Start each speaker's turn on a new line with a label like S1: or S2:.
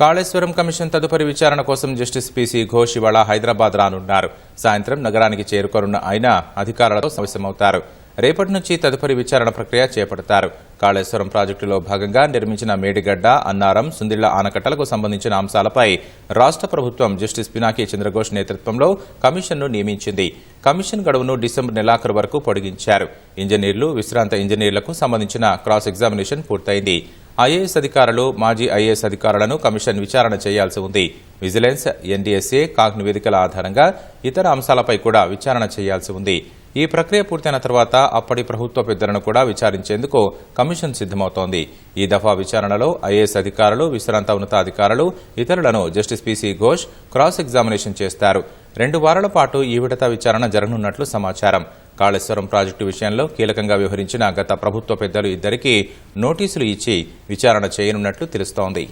S1: Kaleshwaram commission తదుపరి విచారణ కోసం జస్టిస్ పీసీ ఘోష్ ఇవాళ హైదరాబాద్ రానున్నారు. సాయంత్రం నగరానికి చేరుకోనున్న ఆయన అధికారులతో సమావేశమవుతారు. రేపటి నుంచి తదుపరి విచారణ ప్రక్రియ చేపడతారు. కాళేశ్వరం ప్రాజెక్టులో భాగంగా నిర్మించిన మేడిగడ్డ అన్నారం సుందిళ్ళ ఆనకట్టలకు సంబంధించిన అంశాలపై రాష్ట్ర ప్రభుత్వం జస్టిస్ పినాకి చంద్రఘోష్ నేతృత్వంలో కమిషన్ను నియమించింది. కమిషన్ గడువును డిసెంబర్ నెలాఖరు వరకు పొడిగించారు. ఇంజనీర్లు విశ్రాంత ఇంజనీర్లకు సంబంధించిన క్రాస్ ఎగ్జామినేషన్ పూర్తయింది. ఐఏఎస్ అధికారులు మాజీ ఐఏఎస్ అధికారులను కమిషన్ విచారణ చేయాల్సి ఉంది. విజిలెన్స్ ఎన్డీఎస్ఏ కాగ్ నివేదికల ఆధారంగా ఇతర అంశాలపై కూడా విచారణ చేయాల్సి ఉంది. ఈ ప్రక్రియ పూర్తయిన తర్వాత అప్పటి ప్రభుత్వ పెద్దలను కూడా విచారించేందుకు కమిషన్ సిద్దమవుతోంది ఈ దఫా విచారణలో ఐఏఎస్ అధికారులు విశ్రాంత ఉన్నతాధికారులు ఇతరులను justice PC Ghosh cross examination చేస్తారు. రెండు వారాల పాటు ఈ విడత విచారణ జరగనున్నట్లు సమాచారం. కాళేశ్వరం ప్రాజెక్టు విషయంలో కీలకంగా వ్యవహరించిన గత ప్రభుత్వ పెద్దలు ఇద్దరికీ నోటీసులు ఇచ్చి విచారణ చేయనున్నట్లు తెలుస్తోంది.